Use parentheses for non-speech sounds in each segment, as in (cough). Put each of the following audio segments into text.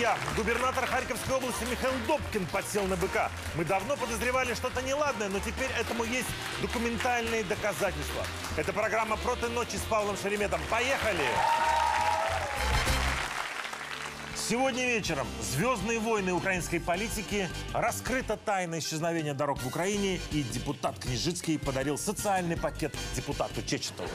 Друзья! Губернатор Харьковской области Михаил Добкин подсел на быка. Мы давно подозревали что-то неладное, но теперь этому есть документальные доказательства. Это программа «Проты ночи» с Павлом Шереметом. Поехали! Сегодня вечером «Звездные войны украинской политики», раскрыта тайна исчезновения дорог в Украине и депутат Княжицкий подарил социальный пакет депутату Чечетову.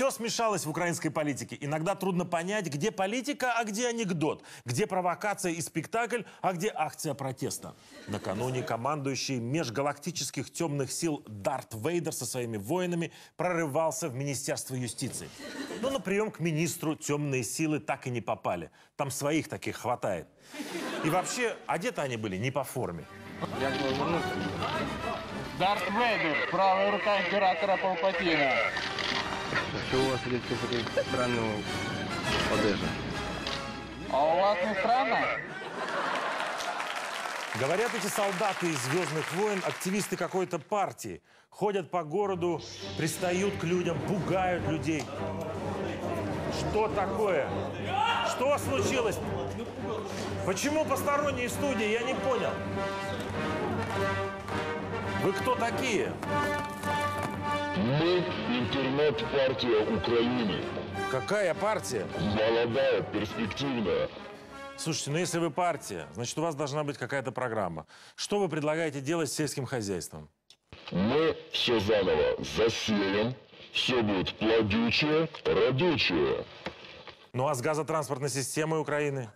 Все смешалось в украинской политике. Иногда трудно понять, где политика, а где анекдот. Где провокация и спектакль, а где акция протеста. Накануне командующий межгалактических темных сил Дарт Вейдер со своими воинами прорывался в Министерство юстиции. Но на прием к министру темные силы так и не попали. Там своих таких хватает. И вообще, одеты они были не по форме. Дарт Вейдер, правая рука императора Палпатина. Що у вас таке странну одежа? А у вас не странно? Говорят, эти солдаты из «Звездных войн» активисты какой-то партии. Ходят по городу, пристают к людям, пугают людей. Что такое? Что случилось? Почему посторонние в студии? Я не понял. Вы кто такие? Мы интернет-партия Украины. Какая партия? Молодая, перспективная. Слушайте, ну если вы партия, значит у вас должна быть какая-то программа. Что вы предлагаете делать с сельским хозяйством? Мы все заново засеем. Все будет плодючее, родючее. Ну а с газотранспортной системой Украины?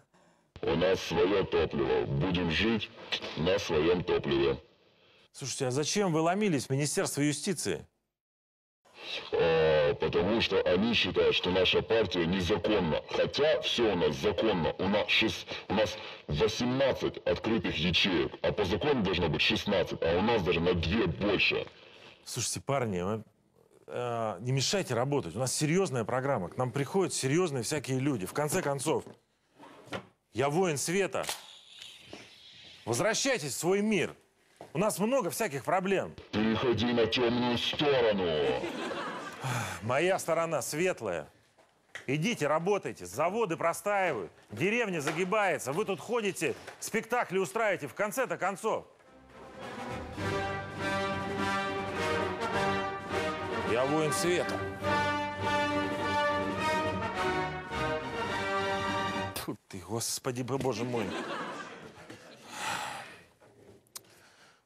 У нас свое топливо. Будем жить на своем топливе. Слушайте, а зачем вы ломились в Министерство юстиции? А, потому что они считают, что наша партия незаконна. Хотя все у нас законно. У нас, шест- у нас 18 открытых ячеек, а по закону должно быть 16, а у нас даже на 2 больше. Слушайте, парни, вы, э, не мешайте работать. У нас серьезная программа. К нам приходят серьезные всякие люди. В конце концов, я воин света. Возвращайтесь в свой мир. У нас много всяких проблем. Переходи на темную сторону. Моя сторона светлая. Идите, работайте. Заводы простаивают. Деревня загибается. Вы тут ходите, спектакли устраиваете. В конце-то концов. Я воин света. Тьфу ты, господи, боже мой.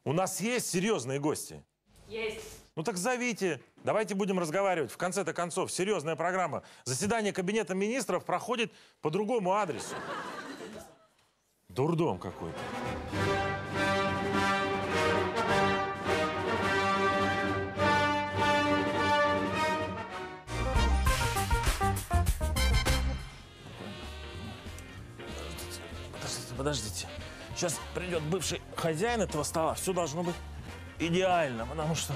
У нас есть серьезные гости? Есть. Ну так зовите. Давайте будем разговаривать. В конце-то концов, серьезная программа. Заседание Кабинета министров проходит по другому адресу. Дурдом какой-то. Подождите, подождите. Сейчас придет бывший хозяин этого стола. Все должно быть идеально, потому что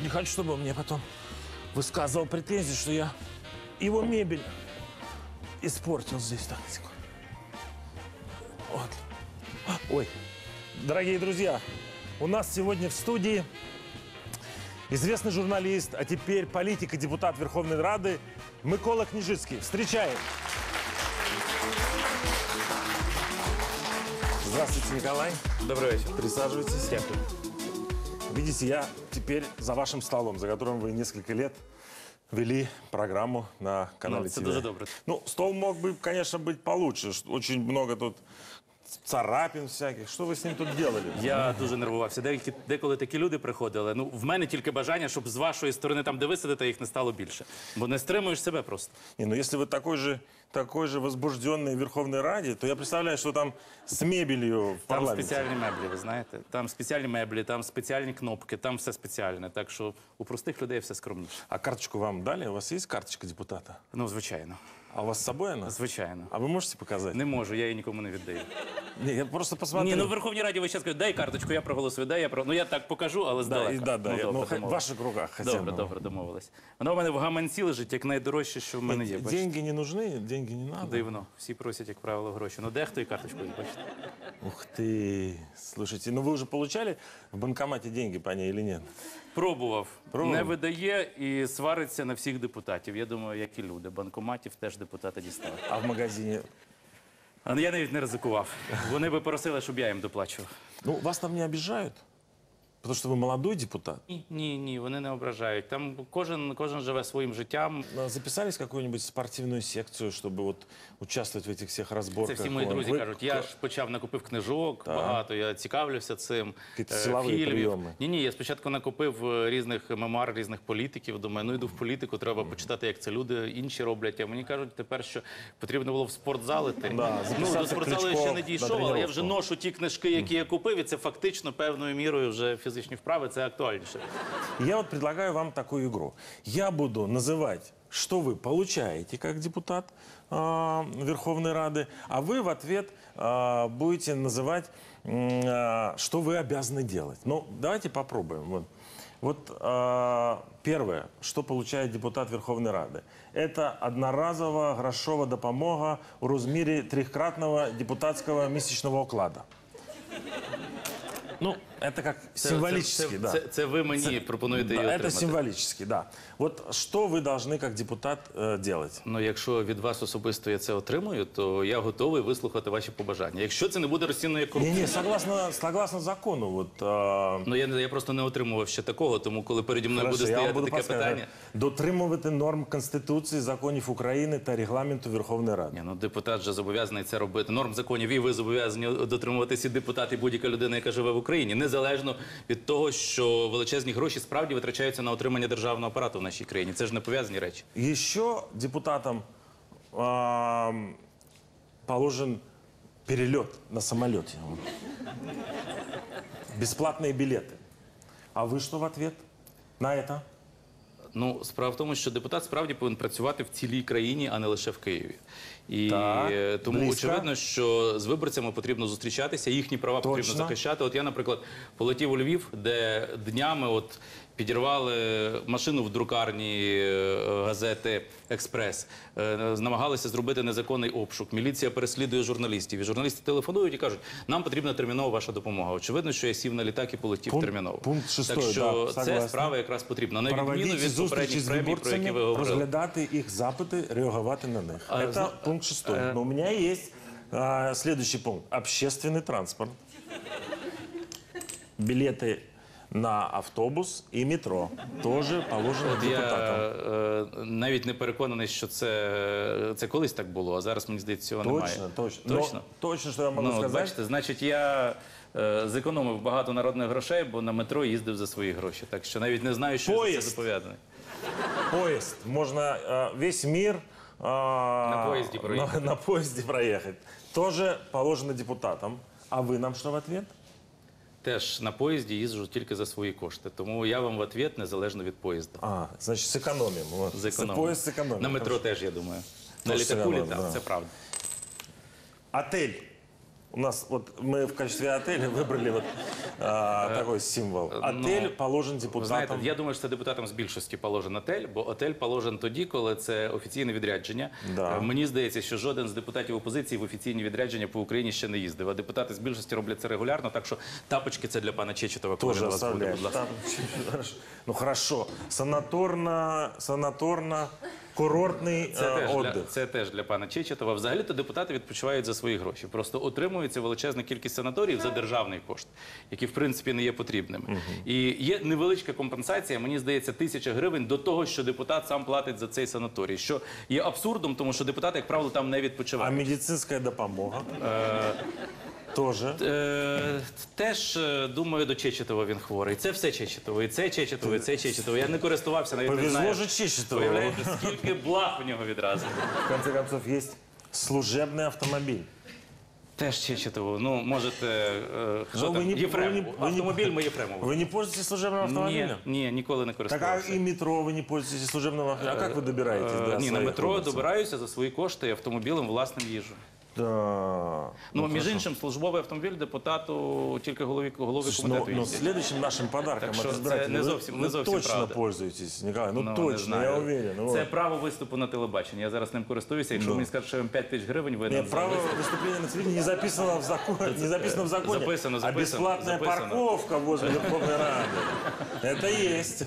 не хочу, чтобы он мне потом высказывал претензии, что я его мебель испортил здесь. Так, секунду. Вот. Ой, дорогие друзья, у нас сегодня в студии известный журналист, а теперь политик и депутат Верховной Рады Микола Княжицкий. Встречаем. Здравствуйте, Николай. Добрий вечір. Присаживайтесь. Видите, я теперь за вашим столом, за которым вы несколько лет вели программу на канале Ну, це ТВ. дуже добре. Ну, стол мог бы, конечно, быть получше. Очень много тут царапин всяких. Что вы с ним тут делали? Я дуже нервувався. Деякі, деколи такі люди приходили. Ну, в мене тільки бажання, щоб з вашої сторони, там, де ви сидите, їх не стало більше. Бо не стримуєш себе просто. Не, ну если вы такой же, такой же возбужденный в Верховной Раде, то я представляю, что там с мебелью в Там парламенте. спеціальні меблі, ви знаєте. Там спеціальні меблі, там спеціальні кнопки, там все спеціальне. Так що у простих людей все скромніше. А карточку вам дали? У вас есть карточка депутата? Ну, звичайно. А у вас с собой она? Звичайно. А вы можете показать? Не можу, я її нікому не віддаю. Не, я просто посмотрел. Ні, ну в Верховній Раді ви зараз кажуть, дай карточку, я проголосую, дай я про. Ну я так покажу, але Да, здалека. и да, да. я- добре, ну, ха- в домовились. ваших руках хотя Добре, бы. добре, домовились. Вона у мене в гаманці лежить, як найдорожче, що в мене є. Д- бачите? Деньги не нужны? Деньги деньги не надо? Дивно, всі просять, як правило, гроші. Ну дехто і карточкою, бачите. Ух ты. Слушайте, ну вы уже получали в банкомате деньги по ней или нет? Пробував. Пробував? Не видає і свариться на всіх депутатів. Я думаю, як і люди. Банкоматів теж депутати дістали. А в магазині. А я навіть не ризикував. Вони би просили, щоб я їм доплачував. Ну, вас там не обижают? Потому что вы молодой депутат. Ні, ні, ні, вони не ображають. Там кожен, кожен живе своїм життям. А Записались в какую-нибудь спортивную секцию, чтобы вот участвовать в этих всех Це разборках? всі мої Вон, друзі вы- кажуть. Я ж почав накупив книжок багато, я цікавлюся цим. Якісь е, силові фільмів. прийоми. Ні, ні, я спочатку накупив е, різних мемуар, різних політиків. Думаю, ну йду в політику, треба почитати, як це люди інші роблять. А мені кажуть тепер, що потрібно було в спортзал іти. Да, ну, записатися до спортзалу я Кличко ще не на дійшов, але я тренування. вже ношу ті книжки, які я купив, і це фактично певною мірою вже фізичні вправи, це актуальніше. Я вот предлагаю вам такую игру. Я буду называть, что вы получаете как депутат а, Верховной Рады, а вы в ответ а, будете называть, м, а, что вы обязаны делать. Ну, давайте попробуем. Вот, вот а, первое, что получает депутат Верховной Рады. Это одноразовая грошова допомога у размере трехкратного депутатского месячного оклада. Ну, это как Це- символически, це, да. Це, це ви мені пропонуєте її Да, это отримати. символически, да. Вот что вы должны как депутат э, делать? Ну, якщо від вас особисто я це отримую, то я готовий вислухати ваші побажання. Якщо це не буде розцінено як корупція, Не-не, согласно, согласно закону, вот... э, ну я, не- я просто не отримував ще такого, тому коли переді мною хорошо, буде я вам стояти буду таке подсказывать. питання. Дотримувати норм Конституції, законів України та регламенту Верховної Ради. Ні, ну депутат вже зобов'язаний це робити. Норм законів і ви зобов'язані дотримуватися і депутат, і будь-яка людина, яка живе в Україні, незалежно від того, що величезні гроші справді витрачаються на отримання державного апарату в нашій країні. Це ж не пов'язані речі. Еще депутатам ам, положен перелет на самолете. Бесплатные билеты. А вы что в ответ на это? Ну, справа в тому, що депутат справді повинен працювати в цілій країні, а не лише в Києві. І Так, е, тому близько. очевидно, що з виборцями потрібно зустрічатися, їхні права потрібно захищати. От я, наприклад, полетів у Львів, де днями от підірвали машину в друкарні е, газети Експрес, е, намагалися зробити незаконний обшук. Міліція переслідує журналістів. І журналісти телефонують і кажуть, нам потрібна термінова ваша допомога. Очевидно, що я сів на літак і полетів Пункт- терміново. пункт шестой, так що да, це согласен. справа якраз потрібна. На відміну Проводити від зустрічі попередніх з премій, про які виборцями, ви говорили. розглядати їх запити, реагувати на них. А, Это зна- пункт шестой. э, Но у меня есть а, следующий пункт. Общественный транспорт. Билеты на автобус и метро тоже положено Я депутатам. е, навіть не переконаний, що це, це колись так було, а зараз мені здається, цього немає. Точно, точно. Точно. Но точно, что я могу Ну, от сказать. бачите, значить, я е, зекономив багато народних грошей, бо на метро їздив за свої гроші. Так що навіть не знаю, що я за Поїзд. це зобов'язаний. Поезд. Можно э, весь мир э, На поезде проехать. на, на поезде проехать. Тоже положено депутатам. А вы нам что в ответ? Теж на поїзді їжджу тільки за свої кошти. Тому я вам в ответ незалежно від поїзду. А, значить, зекономимо. Зекономимо. Поезд сэкономим. На метро теж, я думаю. На літаку літав, це правда. Отель. У нас вот мы в качестве отеля (laughs) выбрали вот а, такой символ. Отель ну, положен Ви депутатам. знаєте, я думаю, що це депутатам з більшості положен отель, бо отель положен тоді, коли це офіційне відрядження. Да. Е, Мені здається, що жоден з депутатів опозиції в офіційні відрядження по Україні ще не їздив. А депутати з більшості роблять це регулярно. Так що тапочки це для пана Чечетова, коли Тоже він вас буде, оставляешь. будь ласка. Там, (laughs) хорошо. Ну хорошо. Санаторно, санаторно, курортный Це э, теж, для, отдых. це теж для пана Чечетова. Взагалі-то депутати відпочивають за свої гроші. Просто отримується величезна кількість санаторіїв за державний кошт, які в принципі не є потрібними. І є невеличка компенсація, мені здається, тисяча гривень до того, що депутат сам платить за цей санаторій. Що є абсурдом, тому що депутати, як правило, там не А відпочивають. медицинская допомога? Тоже. Е, теж е, думаю, до Чечетова він хворий. Це все Чечетово. І це Чечетово, і це Чечетово. Я не користувався, навіть не Повезло знаю. же Чечетову. Уявляєте, скільки благ у нього відразу. В конце концов, есть служебный автомобиль. Теж Чечетово. Ну, можете. е, Що Ну, там? ви не- Єфремову. ви не- ви не- Автомобіль ми Єфремову. Вы не пользуетесь служебным Ні, автомобилем? ні, ніколи не Так а користувався. и метро вы не пользуетесь служебным автомобилем? А как вы добираетесь Е, до Ні, на своих метро областей? добираюся за свої кошти і автомобілем власним їжу. Да. Ну, між хорошо. іншим, службовий автомобіль депутату тільки голові голові Слушай, ну, комітету ну, їздить. следующим нашим подарком Так что от избирателей это не вы- зовсім- не вы зовсім точно правда. пользуетесь, Николай, ну, Ну, не точно, знаю. я уверен. ну, Це вот. право виступу на телебаченні. Я зараз ним користуюся. Якщо Ну. мені скажуть, що я вам 5 тисяч гривень видам Нет, за право виступ. выступления на телевидении не записано в законе. Не записано в законе. Записано, А записано, бесплатная записано. парковка возле Верховной Рады. Это есть.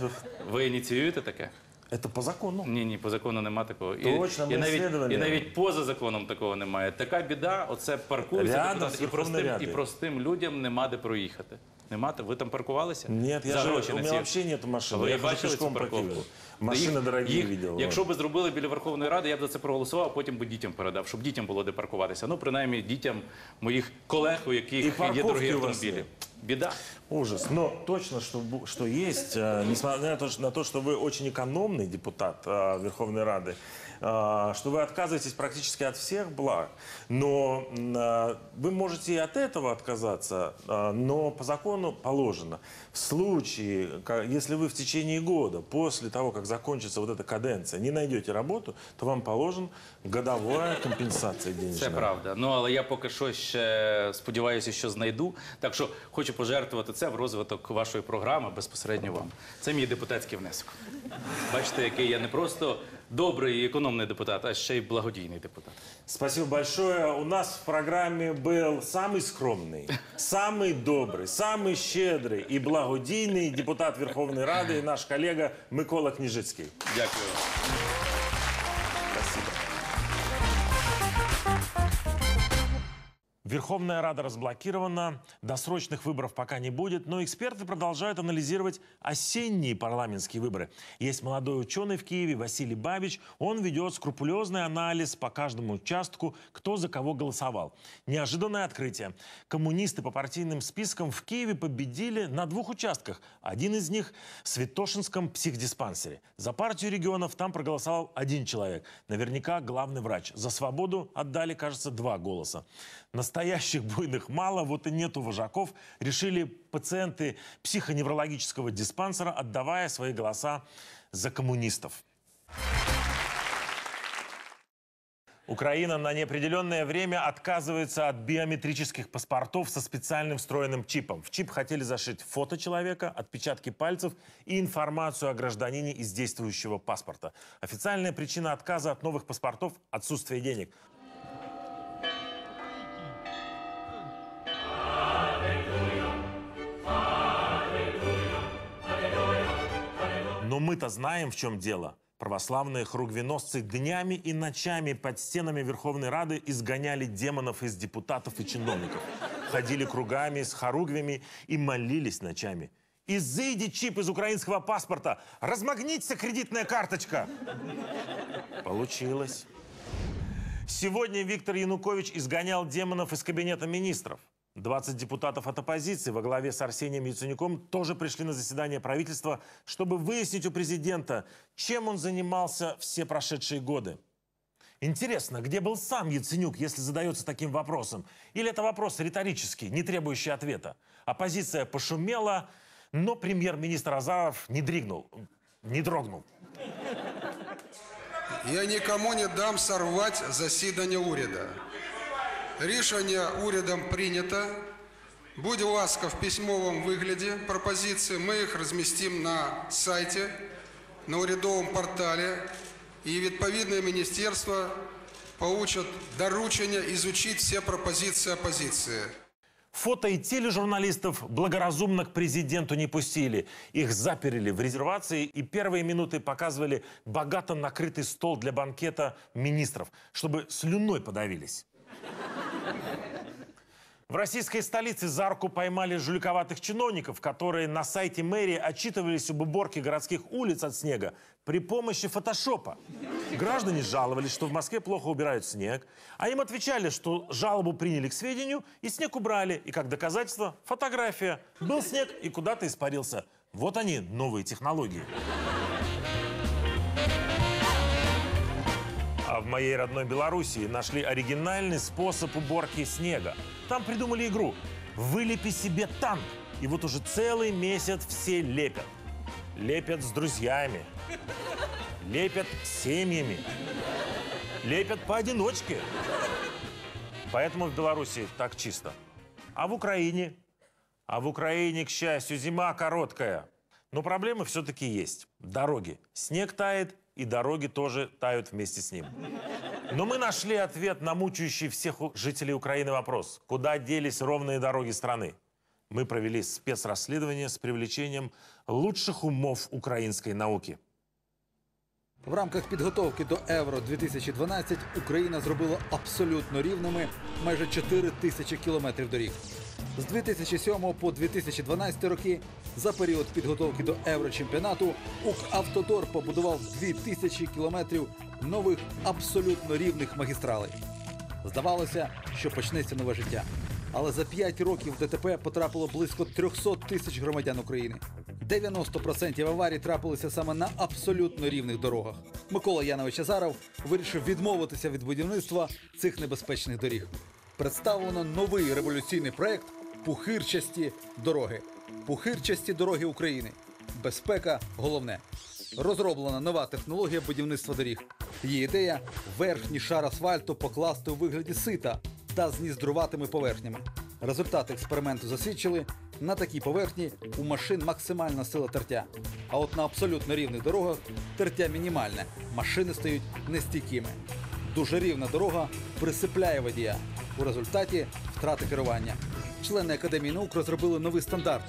Ви ініціюєте таке? Это по закону. Ні, ні, по закону нема такого. Точно, ми і, навіть, і навіть поза законом такого немає. Така біда, оце паркується Рядом депутати, з і Верховною простим, і Радою. простим людям нема де проїхати. Нема, ви там паркувалися? Нет, я За же, гроші у на меня ці- вообще нет машины. Ви я хожу бачили цю пешком по парковку? Киеву. Та Машины їх- дорогие їх- видел. Якщо би зробили біля Верховної Ради, я б за це проголосував, а потім би дітям передав, щоб дітям було де паркуватися. Ну, принаймні, дітям моїх колег, у І яких є парковки дорогі у вас автомобілі. є? Біда. Ужас. Но точно, что, бу- что есть, э, несмотря на то, что- на то, что вы очень экономный депутат э, Верховной Рады, э, что вы отказываетесь практически от всех благ, но м, э, вы можете и от этого отказаться, э, но по закону положено. В случае, ка- если вы в течение года, после того, как закончится вот эта каденция, не найдете работу, то вам положен годовая компенсация денежная. Це правда. Ну але я поки що ще сподіваюся, що знайду. Так що хочу пожертвувати це в розвиток вашої програми безпосередньо вам. Це мій депутатський внесок. Бачите, який я не просто добрий і економний депутат, а ще й благодійний депутат. Спасибо большое. У нас в программе был самый скромный, самый добрый, самый щедрый и благодійный депутат Верховной Рады и наш коллега Микола Княжицкий. Дякую. Верховная Рада разблокирована, досрочных выборов пока не будет, но эксперты продолжают анализировать осенние парламентские выборы. Есть молодой ученый в Киеве Василий Бабич. Он ведет скрупулезный анализ по каждому участку, кто за кого голосовал. Неожиданное открытие. Коммунисты по партийным спискам в Киеве победили на двух участках. Один из них в Святошинском психдиспансере. За партию регионов там проголосовал один человек. Наверняка главный врач. За свободу отдали, кажется, два голоса. Настоящих буйных мало, вот и нету вожаков. Решили пациенты психоневрологического диспансера, отдавая свои голоса за коммунистов. Украина на неопределенное время отказывается от биометрических паспортов со специальным встроенным чипом. В чип хотели зашить фото человека, отпечатки пальцев и информацию о гражданине из действующего паспорта. Официальная причина отказа от новых паспортов – отсутствие денег. Мы-то знаем, в чем дело. Православные хругвеносцы днями и ночами под стенами Верховной Рады изгоняли демонов из депутатов и чиновников. Ходили кругами с хоругвями и молились ночами. Изыди чип из украинского паспорта! Размагниться кредитная карточка! Получилось. Сегодня Виктор Янукович изгонял демонов из кабинета министров. 20 депутатов от оппозиции во главе с Арсением Яценюком тоже пришли на заседание правительства, чтобы выяснить у президента, чем он занимался все прошедшие годы. Интересно, где был сам Яценюк, если задается таким вопросом? Или это вопрос риторический, не требующий ответа? Оппозиция пошумела, но премьер-министр Азаров не дригнул, не дрогнул. Я нікому не дам сорвати засідання уряду. Рішення урядом прийнято. Будь ласка, в письмовому вигляді пропозиції. Ми їх розмістимо на сайті, на урядовому порталі. І відповідне міністерство получат доручення изучить всі пропозиції опозиції. Фото и тележурналистов благоразумно к президенту не пустили. Их заперли в резервации и первые минуты показывали богато накрытый стол для банкета министров, чтобы слюной подавились. В российской столице за руку поймали жуликоватых чиновников, которые на сайте мэрии отчитывались об уборке городских улиц от снега при помощи фотошопа. Граждане жаловались, что в Москве плохо убирают снег, а им отвечали, что жалобу приняли к сведению и снег убрали. И как доказательство фотография. Был снег и куда-то испарился. Вот они, новые технологии. А в моей родной Белоруссии нашли оригинальный способ уборки снега. Там придумали игру «Вылепи себе танк». И вот уже целый месяц все лепят. Лепят с друзьями. Лепят семьями. Лепят поодиночке. Поэтому в Беларуси так чисто. А в Украине? А в Украине, к счастью, зима короткая. Но проблемы все-таки есть. Дороги. Снег тает, и дороги тоже тают вместе с ним. Но мы нашли ответ на мучающий всех у- жителей Украины вопрос. Куда делись ровные дороги страны? Мы провели спецрасследование с привлечением лучших умов украинской науки. В рамках підготовки до Євро 2012 Україна зробила абсолютно рівними майже 4 тисячі кілометрів доріг. З 2007 по 2012 роки за період підготовки до Єврочемпіонату Укравтодор побудував 2 тисячі кілометрів нових абсолютно рівних магістралей. Здавалося, що почнеться нове життя. Але за 5 років в ДТП потрапило близько 300 тисяч громадян України. 90% аварій трапилися саме на абсолютно рівних дорогах. Микола Янович Азаров вирішив відмовитися від будівництва цих небезпечних доріг. Представлено новий революційний проект Пухирчасті дороги. Пухирчасті дороги України. Безпека головне. Розроблена нова технологія будівництва доріг. Її ідея верхній шар асфальту покласти у вигляді сита та з ніздруватими поверхнями. Результати експерименту засвідчили, на такій поверхні у машин максимальна сила тертя. А от на абсолютно рівних дорогах тертя мінімальне, машини стають нестійкими. Дуже рівна дорога присипляє водія. У результаті втрати керування. Члени Академії наук розробили новий стандарт: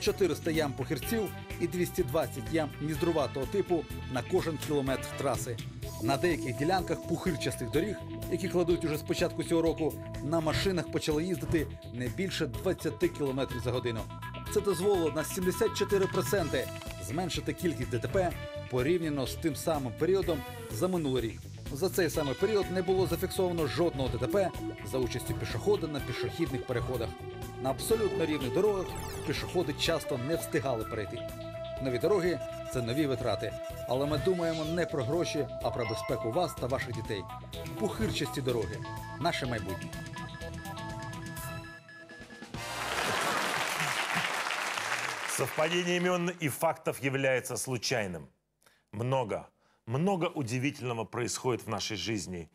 400 ям похирців і 220 ям ніздруватого типу на кожен кілометр траси. На деяких ділянках пухирчастих доріг, які кладуть уже з початку цього року, на машинах почали їздити не більше 20 км за годину. Це дозволило на 74% зменшити кількість ДТП порівняно з тим самим періодом за минулий рік. За цей самий період не було зафіксовано жодного ДТП за участю пішохода на пішохідних переходах. На абсолютно рівних дорогах пішоходи часто не встигали перейти. Нові дороги це нові витрати. Але ми думаємо не про гроші, а про безпеку вас та ваших дітей. Пухирчасті дороги наше майбутнє. Совпадение имен и фактов является случайным. Много, много удивительного происходит в нашей жизни.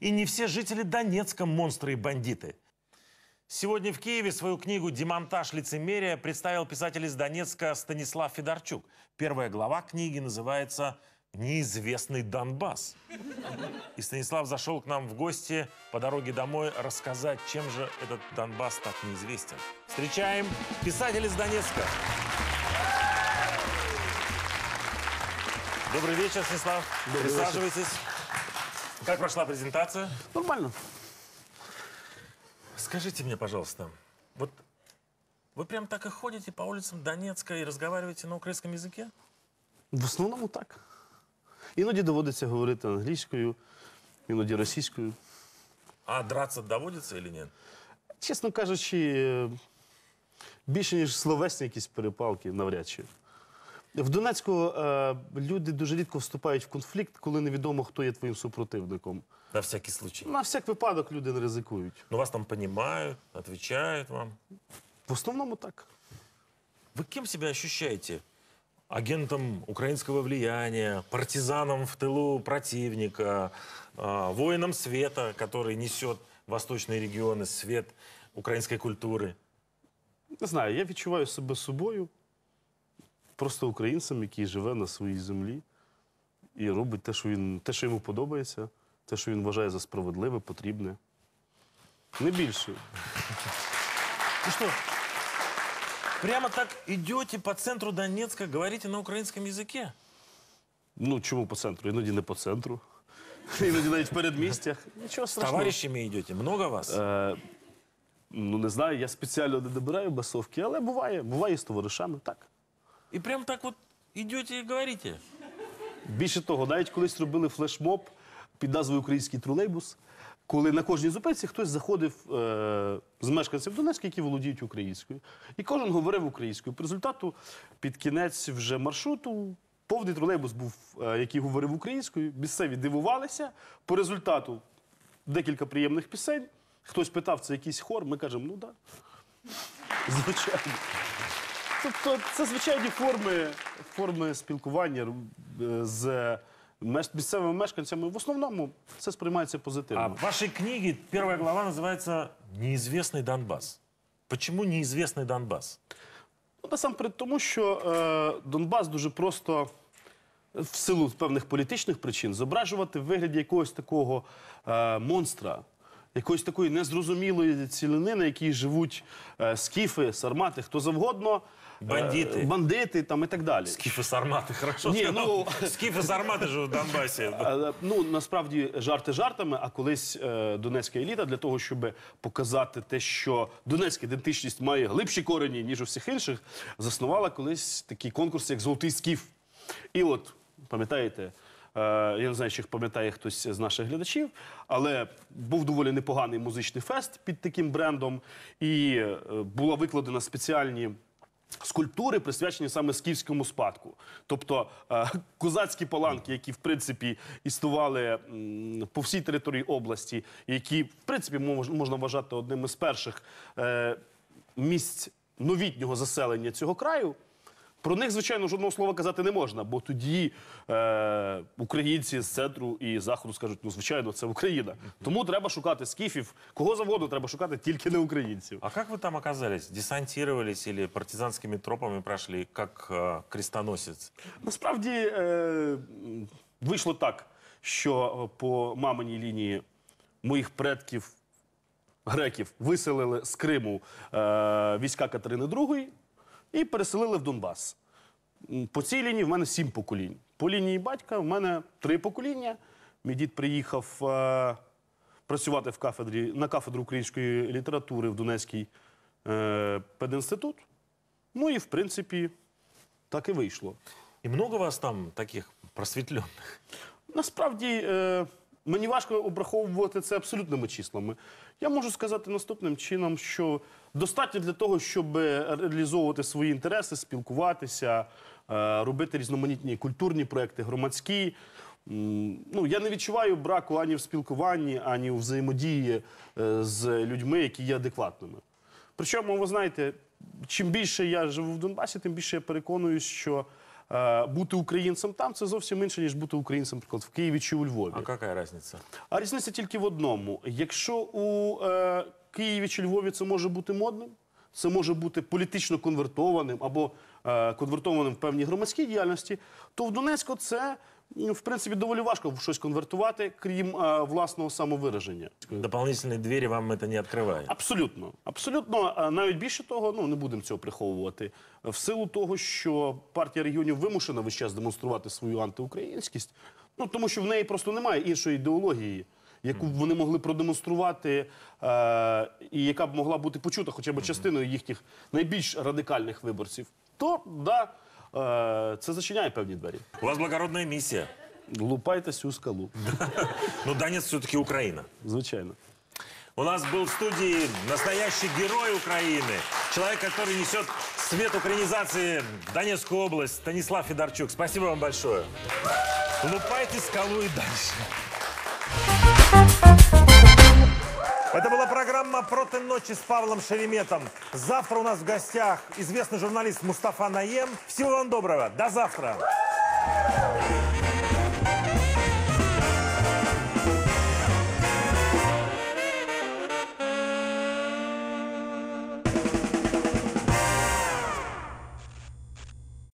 И не все жители Донецка монстры и бандиты. Сегодня в Киеве свою книгу «Демонтаж лицемерия» представил писатель из Донецка Станислав Федорчук. Первая глава книги называется «Неизвестный Донбасс». И Станислав зашел к нам в гости по дороге домой рассказать, чем же этот Донбасс так неизвестен. Встречаем писателя из Донецка. Добрый вечер, Станислав. Присаживайтесь. Как прошла презентация? Нормально. Скажите мне, пожалуйста, вот вы прям так и ходите по улицам Донецка и разговариваете на украинском языке? В основному так. Іноді доводиться говорити англійською, іноді російською. А драться доводится или нет? Чесно кажучи, е, більше, ніж словесні якісь перепалки, навряд чи. В Донецьку е, люди дуже рідко вступають в конфлікт, коли невідомо, хто є твоїм супротивником. На всякий случай. На всяк випадок люди не ризикують. Но вас там понимают, отвечают вам. В основному так. Вы кем себя ощущаете? Агентом украинского влияния, партизаном в тылу противника, а, воином света, который несет в восточные регионы свет украинской культуры. Не знаю, я відчуваю себе собою, просто українцем, який живе на своїй землі і робить те, що, він, те, що йому подобається, те, що він вважає за справедливе, потрібне. Не більше. Ну что, прямо так идете по центру Донецка, говорите на украинском языке? Ну, чому по центру? Іноді не по центру. (laughs) Іноді навіть в передмістях. Нічого С страшного. товарищами идете? Много вас? Е, ну, не знаю, я спеціально не добираю басовки, але буває. Буває і з товаришами, так. И прям так вот идете и говорите? Більше того, навіть колись робили флешмоб під назвою Український тролейбус, коли на кожній зупинці хтось заходив е, з мешканців Донецька, які володіють українською. І кожен говорив українською. По результату, під кінець вже маршруту, повний тролейбус був, е, який говорив українською. Місцеві дивувалися. По результату декілька приємних пісень. Хтось питав, це якийсь хор. Ми кажемо, ну так. Да. Звичайно. Тобто це звичайні форми, форми спілкування е, з мес- місцевими мешканцями, в основному це сприймається А позитивно. в вашей книге первая глава называется «Неизвестный Донбасс». Почему неизвестный Донбасс? Ну, насамперед тому, що е, Донбас дуже просто в силу певних політичних причин зображувати в вигляді якогось такого е, монстра, якоїсь такої незрозумілої цілини, на якій живуть е, скіфи, сармати, хто завгодно. е, Бандити. бандити там і так далі. Скифы Сарматы, хорошо Не, сказал. ну- (laughs) Скифы Сарматы же в Донбассе. (laughs) Але, ну насправді жарти жартами. А колись е, донецька еліта для того, щоб показати те, що донецька ідентичність має глибші корені ніж у всіх інших, заснувала колись такий конкурс, як Золотий скіф. І от пам'ятаєте. е, Я не знаю, чи їх пам'ятає хтось з наших глядачів, але був доволі непоганий музичний фест під таким брендом, і е, була викладена спеціальні скульптури, присвячені саме скіфському спадку. Тобто е, (laughs) козацькі паланки, які в принципі існували по всій території області, які в принципі можна вважати одним із перших е, місць новітнього заселення цього краю. Про них, звичайно, жодного слова казати не можна, бо тоді е, українці з центру і заходу скажуть: ну, звичайно, це Україна. Тому треба шукати скіфів. Кого завгодно треба шукати, тільки не українців. А как вы там оказались? Десантировались или партизанскими тропами прошли, как э, крестоносец? Насправді е, вийшло так, що е, по маминій лінії моїх предків греків виселили з Криму е, війська Катерини II і переселили в Донбас. По цій лінії в мене сім поколінь. По лінії батька в мене три покоління. Мій дід приїхав е, працювати в кафедрі, на кафедру української літератури в Донецький е, пединститут. Ну і в принципі так і вийшло. И много вас там таких просветленных? Насправді е, мені важко обраховувати це абсолютними числами. Я можу сказати наступним чином, що достатньо для того, щоб реалізовувати свої інтереси, спілкуватися, е, робити різноманітні культурні проекти, громадські. Ну, я не відчуваю браку ані в спілкуванні, ані у взаємодії е, з людьми, які є адекватними. Причому, ви знаєте, чим більше я живу в Донбасі, тим більше я переконуюсь, що е, бути українцем там це зовсім інше, ніж бути українцем, наприклад, в Києві чи у Львові. А яка різниця? А різниця тільки в одному: якщо у е, Києві чи Львові це може бути модним, це може бути політично конвертованим або е, конвертованим в певній громадській діяльності, то в Донецьку це в принципі доволі важко в щось конвертувати, крім е, власного самовираження. Дополнительные двери вам это не открывает. Абсолютно, абсолютно. А навіть більше того, ну не будемо цього приховувати. В силу того, що партія регіонів вимушена весь час демонструвати свою антиукраїнськість, ну тому що в неї просто немає іншої ідеології, яку б вони могли продемонструвати, е, і яка б могла бути почута хоча б частиною їхніх найбільш радикальних виборців, то да, е, це зачиняє певні двері. У вас благородная миссия. Лупайте цю скалу, (laughs) Но Донец все-таки Украина. звичайно. У нас был в студии настоящий герой Украины. Человек, который несет свет украинизации в Донецкую область. Станислав Федорчук. Спасибо вам большое. Лупайте скалу и дальше. Это была программа «Проти ночи» с Павлом Шереметом. Завтра у нас в гостях известный журналист Мустафа Наем. Всего вам доброго. До завтра.